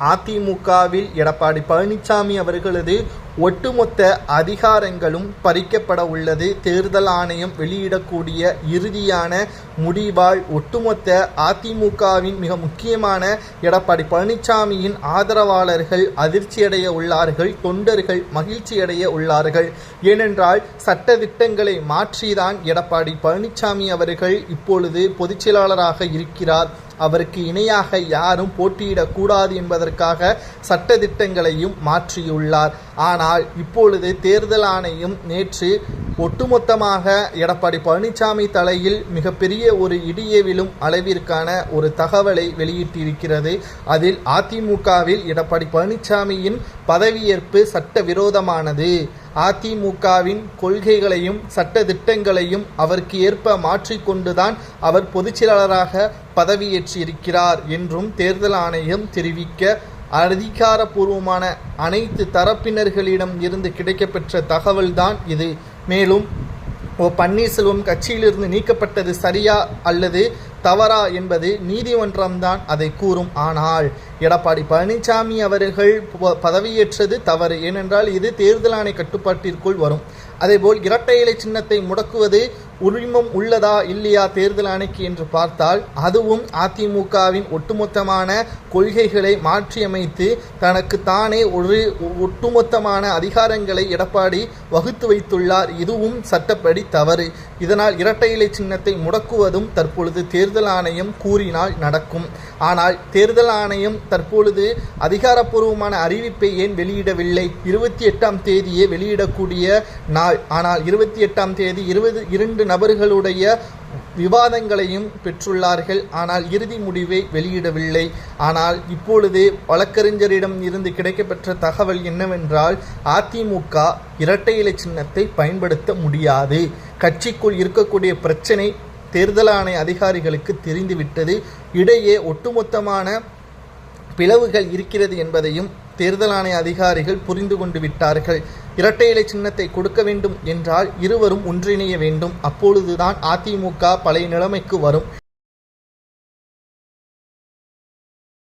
அதிமுகவில் எடப்பாடி பழனிசாமி அவர்களது ஒட்டுமொத்த அதிகாரங்களும் பறிக்கப்பட உள்ளது. தேர்தல் ஆணையம் வெளியிடக்கூடிய இறுதியான முடிவால் ஒட்டுமொத்த அதிமுகவின் மிக முக்கியமான எடப்பாடி பழனிசாமியின் ஆதரவாளர்கள் அதிர்ச்சியடைய உள்ளார்கள் தொண்டர்கள் மகிழ்ச்சியடைய உள்ளார்கள். ஏனென்றால் சட்ட திட்டங்களை மாற்றிதான் எடப்பாடி பழனிசாமி அவர்கள் இப்பொழுது பொதுச் செயலாளராக இருக்கிறார். அவருக்கு இணையாக யாரும் போட்டியிடக்கூடாது என்பதற்காக சட்ட திட்டங்களையும் மாற்றியுள்ளார். ஆனால் இப்பொழுது தேர்தல் ஆணையம் நேற்று ஒட்டுமொத்தமாக எடப்பாடி பழனிசாமி தலையில் மிகப்பெரிய ஒரு இடியே விழும் அளவிற்கான ஒரு தகவலை வெளியிட்டிருக்கிறது. அதில் அதிமுகவில் எடப்பாடி பழனிசாமியின் பதவியேற்பு சட்டவிரோதமானது. அதிமுகவின் கொள்கைகளையும் சட்ட திட்டங்களையும் அவருக்கு ஏற்ப மாற்றிக்கொண்டுதான் அவர் பொதுச்செயலாளராக பதவியேற்றிருக்கிறார் என்றும் தேர்தல் ஆணையம் தெரிவிக்க அதிகாரப்பூர்வமான அனைத்து தரப்பினர்களிடம் இருந்து கிடைக்கப்பெற்ற தகவல்தான் இது. மேலும் ஓ பன்னீர்செல்வம் கட்சியிலிருந்து நீக்கப்பட்டது சரியா அல்லது தவறா என்பது நீதிமன்றம்தான் அதை கூறும். ஆனால் எடப்பாடி பழனிசாமி அவர்கள் ப- பதவியேற்றது தவறு. ஏனென்றால் இது தேர்தல் ஆணை கட்டுப்பாட்டிற்குள் வரும். அதேபோல் இரட்டை இலை சின்னத்தை முடக்குவது உரிமம் உள்ளதா இல்லையா தேர்தல் ஆணைக்கு என்று பார்த்தால் அதுவும் அதிமுகவின் ஒட்டுமொத்தமான கொள்கைகளை மாற்றியமைத்து தனக்கு தானே ஒரு ஒட்டுமொத்தமான அதிகாரங்களை எடப்பாடி வகுத்து வைத்துள்ளார். இதுவும் சட்டப்படி தவறு. இதனால் இரட்டை இலை சின்னத்தை முடக்குவதும் தற்பொழுது தேர்தல் ஆணையம் கூறினால் நடக்கும். ஆனால் தேர்தல் ஆணையம் தற்பொழுது அதிகாரப்பூர்வமான அறிவிப்பை ஏன் வெளியிடவில்லை? இருபத்தி எட்டாம் தேதியே வெளியிடக்கூடிய நாள். ஆனால் இருபத்தி எட்டாம் தேதி இருபது இரண்டு நபர்களுடைய விவாதங்களையும் பெற்றுள்ளார்கள். ஆனால் இறுதி முடிவை வெளியிடவில்லை. ஆனால் இப்பொழுது வழக்கறிஞரிடம் இருந்து கிடைக்கப்பெற்ற தகவல் என்னவென்றால் அதிமுக இரட்டை இலை சின்னத்தை பயன்படுத்த முடியாது. கட்சிக்குள் இருக்கக்கூடிய பிரச்சனை தேர்தல் ஆணைய அதிகாரிகளுக்கு தெரிந்துவிட்டது. இடையே ஒட்டுமொத்தமான பிளவுகள் இருக்கிறது என்பதையும் தேர்தல் ஆணைய அதிகாரிகள் புரிந்து கொண்டு விட்டார்கள். இரட்டை இலை சின்னத்தை கொடுக்க வேண்டும் என்றால் இருவரும் ஒன்றிணைய வேண்டும். அப்பொழுதுதான் அதிமுக பழைய நிலைமைக்கு வரும்.